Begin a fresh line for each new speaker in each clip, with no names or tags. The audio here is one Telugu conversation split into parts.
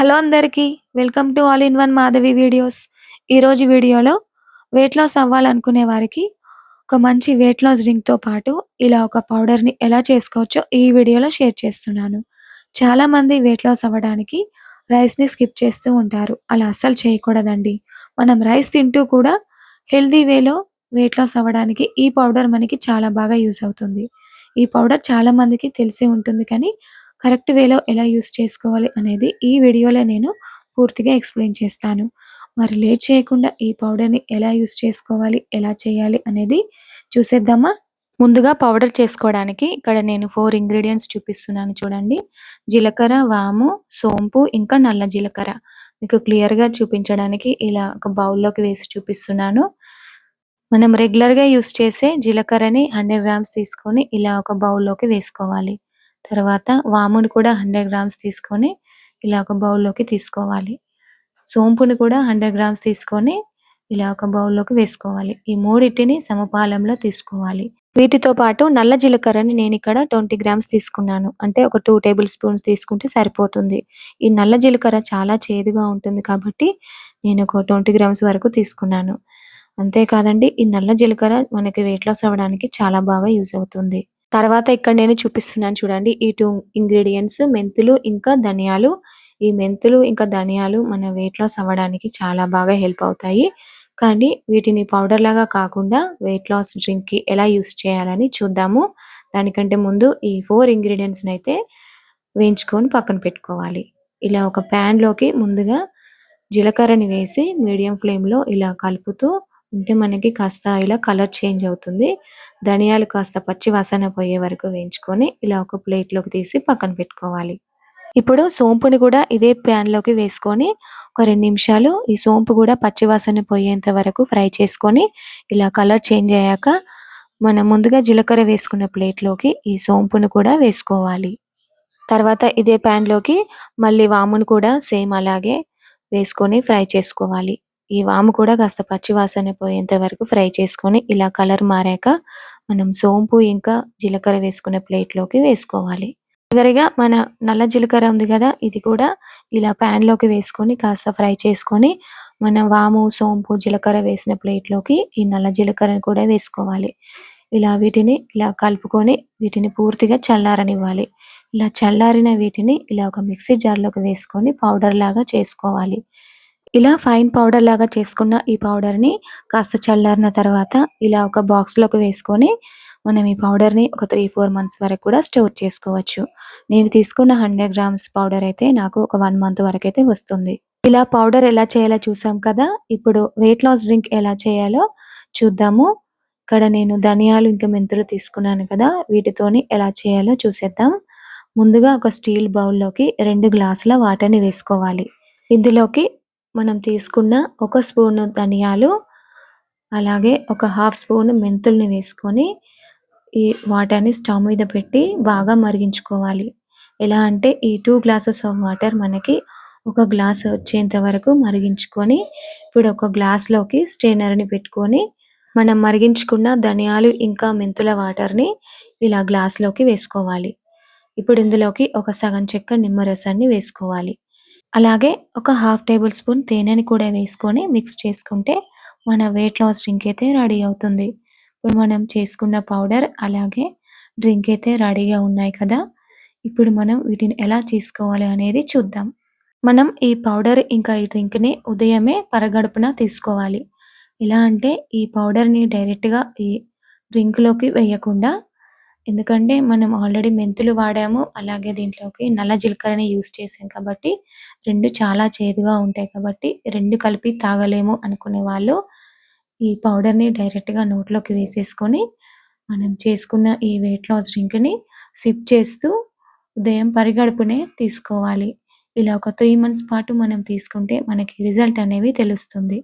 హలో అందరికీ welcome to all in one Madhavi videos. ఈరోజు వీడియోలో వెయిట్ లాస్ అవ్వాలనుకునే వారికి ఒక మంచి వెయిట్ లాస్ డ్రింక్తో పాటు ఇలా ఒక పౌడర్ని ఎలా చేసుకోవచ్చో ఈ వీడియోలో షేర్ చేస్తున్నాను. చాలామంది వెయిట్ లాస్ అవ్వడానికి రైస్ని స్కిప్ చేస్తూ ఉంటారు. అలా అస్సలు చేయకూడదండి. మనం రైస్ తింటూ కూడా హెల్దీ వేలో వెయిట్ లాస్ అవ్వడానికి ఈ పౌడర్ మనకి చాలా బాగా యూస్ అవుతుంది. ఈ పౌడర్ చాలా మందికి తెలిసి ఉంటుంది కానీ కరెక్ట్ వేలో ఎలా యూస్ చేసుకోవాలి అనేది ఈ వీడియోలో నేను పూర్తిగా ఎక్స్ప్లెయిన్ చేస్తాను. మరి లేట్ చేయకుండా ఈ పౌడర్ని ఎలా యూస్ చేసుకోవాలి ఎలా చేయాలి అనేది చూసేద్దామా? ముందుగా పౌడర్ చేసుకోవడానికి ఇక్కడ నేను ఫోర్ ఇంగ్రీడియంట్స్ చూపిస్తున్నాను చూడండి. జీలకర్ర వాము సోంపు ఇంకా నల్ల జీలకర్ర. మీకు క్లియర్గా చూపించడానికి ఇలా ఒక బౌల్లోకి వేసి చూపిస్తున్నాను. మనం రెగ్యులర్గా యూస్ చేసే జీలకర్రని హండ్రెడ్ గ్రామ్స్ తీసుకొని ఇలా ఒక బౌల్లోకి వేసుకోవాలి. తర్వాత వాముని కూడా హండ్రెడ్ గ్రామ్స్ తీసుకొని ఇలా ఒక బౌల్లోకి తీసుకోవాలి. సోంపుని కూడా హండ్రెడ్ గ్రామ్స్ తీసుకొని ఇలా ఒక బౌల్లోకి వేసుకోవాలి. ఈ మూడింటిని సమపాలంలో తీసుకోవాలి. వీటితో పాటు నల్ల జీలకర్రని నేను ఇక్కడ ట్వంటీ గ్రామ్స్ తీసుకున్నాను. అంటే ఒక టూ టేబుల్ స్పూన్స్ తీసుకుంటే సరిపోతుంది. ఈ నల్ల జీలకర్ర చాలా చేదుగా ఉంటుంది కాబట్టి నేను ఒక ట్వంటీ గ్రామ్స్ వరకు తీసుకున్నాను. అంతేకాదండి ఈ నల్ల జీలకర్ర మనకి వెయిట్ లాస్ అవ్వడానికి చాలా బాగా యూజ్ అవుతుంది. తర్వాత ఇక్కడ నేను చూపిస్తున్నాను చూడండి ఈ టూ ఇంగ్రీడియంట్స్ మెంతులు ఇంకా ధనియాలు. ఈ మెంతులు ఇంకా ధనియాలు మన వెయిట్ లాస్ అవ్వడానికి చాలా బాగా హెల్ప్ అవుతాయి. కానీ వీటిని పౌడర్ లాగా కాకుండా వెయిట్ లాస్ డ్రింక్కి ఎలా యూస్ చేయాలని చూద్దాము. దానికంటే ముందు ఈ ఫోర్ ఇంగ్రీడియంట్స్ అయితే వేయించుకొని పక్కన పెట్టుకోవాలి. ఇలా ఒక ప్యాన్లోకి ముందుగా జీలకర్రని వేసి మీడియం ఫ్లేమ్లో ఇలా కలుపుతూ ఉంటే మనకి కాస్త ఇలా కలర్ చేంజ్ అవుతుంది. ధనియాలు కాస్త పచ్చి వాసన పోయే వరకు వేయించుకొని ఇలా ఒక ప్లేట్లోకి తీసి పక్కన పెట్టుకోవాలి. ఇప్పుడు సోంపుని కూడా ఇదే ప్యాన్లోకి వేసుకొని ఒక రెండు నిమిషాలు ఈ సోంపు కూడా పచ్చి వాసన పోయేంత వరకు ఫ్రై చేసుకొని ఇలా కలర్ చేంజ్ అయ్యాక మనం ముందుగా జీలకర్ర వేసుకున్న ప్లేట్లోకి ఈ సోంపును కూడా వేసుకోవాలి. తర్వాత ఇదే ప్యాన్లోకి మళ్ళీ వామును కూడా సేమ్ అలాగే వేసుకొని ఫ్రై చేసుకోవాలి. ఈ వాము కూడా కాస్త పచ్చి వాసన పోయేంత వరకు ఫ్రై చేసుకొని ఇలా కలర్ మారాక మనం సోంపు ఇంకా జీలకర్ర వేసుకున్న ప్లేట్లోకి వేసుకోవాలి. చివరిగా మన నల్ల జీలకర్ర ఉంది కదా ఇది కూడా ఇలా ప్యాన్లోకి వేసుకొని కాస్త ఫ్రై చేసుకొని మన వాము సోంపు జీలకర్ర వేసిన ప్లేట్లోకి ఈ నల్ల జీలకర్రని కూడా వేసుకోవాలి. ఇలా వీటిని ఇలా కలుపుకొని వీటిని పూర్తిగా చల్లారనివ్వాలి. ఇలా చల్లారిన వీటిని ఇలా ఒక మిక్సీ జార్లోకి వేసుకొని పౌడర్ లాగా చేసుకోవాలి. ఇలా ఫైన్ పౌడర్ లాగా చేసుకున్న ఈ పౌడర్ని కాస్త చల్లారిన తర్వాత ఇలా ఒక బాక్స్లోకి వేసుకొని మనం ఈ పౌడర్ని ఒక త్రీ ఫోర్ మంత్స్ వరకు కూడా స్టోర్ చేసుకోవచ్చు. నేను తీసుకున్న హండ్రెడ్ గ్రామ్స్ పౌడర్ అయితే నాకు ఒక వన్ మంత్ వరకు అయితే వస్తుంది. ఇలా పౌడర్ ఎలా చేయాలో చూసాం కదా? ఇప్పుడు వెయిట్ లాస్ డ్రింక్ ఎలా చేయాలో చూద్దాము. ఇక్కడ నేను ధనియాలు ఇంకా మెంతులు తీసుకున్నాను కదా వీటితోని ఎలా చేయాలో చూసేద్దాం. ముందుగా ఒక స్టీల్ బౌల్లోకి రెండు గ్లాసుల వాటర్ని వేసుకోవాలి. ఇందులోకి మనం తీసుకున్న ఒక స్పూన్ ధనియాలు అలాగే ఒక హాఫ్ స్పూన్ మెంతుల్ని వేసుకొని ఈ వాటర్ని స్టవ్ మీద పెట్టి బాగా మరిగించుకోవాలి. ఎలా అంటే ఈ టూ గ్లాసెస్ ఆఫ్ వాటర్ మనకి ఒక గ్లాస్ వచ్చేంత వరకు మరిగించుకొని ఇప్పుడు ఒక గ్లాస్లోకి ని పెట్టుకొని మనం మరిగించుకున్న ధనియాలు ఇంకా మెంతుల వాటర్ని ఇలా గ్లాస్లోకి వేసుకోవాలి. ఇప్పుడు ఇందులోకి ఒక సగం చెక్క నిమ్మరసాన్ని వేసుకోవాలి. అలాగే ఒక హాఫ్ టేబుల్ స్పూన్ తేనెని కూడా వేసుకొని మిక్స్ చేసుకుంటే మన వెయిట్ లాస్ డ్రింక్ అయితే రెడీ అవుతుంది. ఇప్పుడు మనం చేసుకున్న పౌడర్ అలాగే డ్రింక్ అయితే రెడీగా ఉన్నాయి కదా. ఇప్పుడు మనం వీటిని ఎలా చేసుకోవాలి అనేది చూద్దాం. మనం ఈ పౌడర్ ఇంకా ఈ డ్రింక్ని ఉదయమే పరగడుపున తీసుకోవాలి. ఎలా అంటే ఈ పౌడర్ని డైరెక్ట్గా ఈ డ్రింక్లోకి వేయకుండా ఎందుకంటే మనం ఆల్రెడీ మెంతులు వాడాము అలాగే దీంట్లోకి నల్ల జీలకర్రని యూస్ చేసాం కాబట్టి రెండు చాలా చేదుగా ఉంటాయి కాబట్టి రెండు కలిపి తాగలేము అనుకునే వాళ్ళు ఈ పౌడర్ని డైరెక్ట్గా నోట్లోకి వేసేసుకొని మనం చేసుకున్న ఈ వెయిట్ లాస్ డ్రింక్ని సిప్ చేస్తూ ఉదయం పరిగడుపునే తీసుకోవాలి. ఇలా ఒక త్రీ మంత్స్ పాటు మనం తీసుకుంటే మనకి రిజల్ట్ అనేవి తెలుస్తుంది.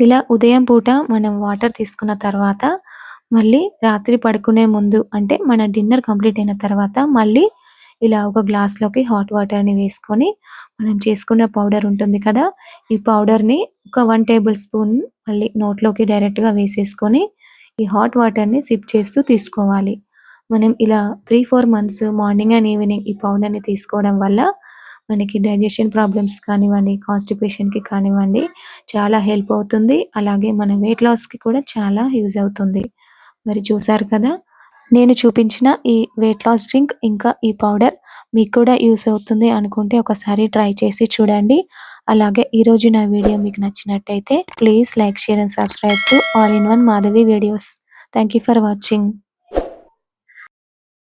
ఇలా ఉదయం పూట మనం వాటర్ తీసుకున్న తర్వాత మళ్ళీ రాత్రి పడుకునే ముందు అంటే మన డిన్నర్ కంప్లీట్ అయిన తర్వాత మళ్ళీ ఇలా ఒక గ్లాస్లోకి హాట్ వాటర్ని వేసుకొని మనం చేసుకున్న పౌడర్ ఉంటుంది కదా ఈ పౌడర్ని ఒక వన్ టేబుల్ స్పూన్ మళ్ళీ నోట్లోకి డైరెక్ట్గా వేసేసుకొని ఈ హాట్ వాటర్ని సిప్ చేస్తూ తీసుకోవాలి. మనం ఇలా three four months morning and evening ఈ పౌడర్ని తీసుకోవడం వల్ల మనకి డైజెషన్ ప్రాబ్లమ్స్ కానివ్వండి కాన్స్టిపేషన్కి కానివ్వండి చాలా హెల్ప్ అవుతుంది. అలాగే మన వెయిట్ లాస్కి కూడా చాలా యూజ్ అవుతుంది. మరి చూసారు కదా? నేను చూపించిన ఈ వెయిట్ లాస్ డ్రింక్ ఇంకా ఈ పౌడర్ మీకు కూడా యూస్ అవుతుంది అనుకుంటే ఒకసారి ట్రై చేసి చూడండి. అలాగే ఈరోజు నా వీడియో మీకు నచ్చినట్టయితే please like share and subscribe to all in one Madhavi videos thank you for watching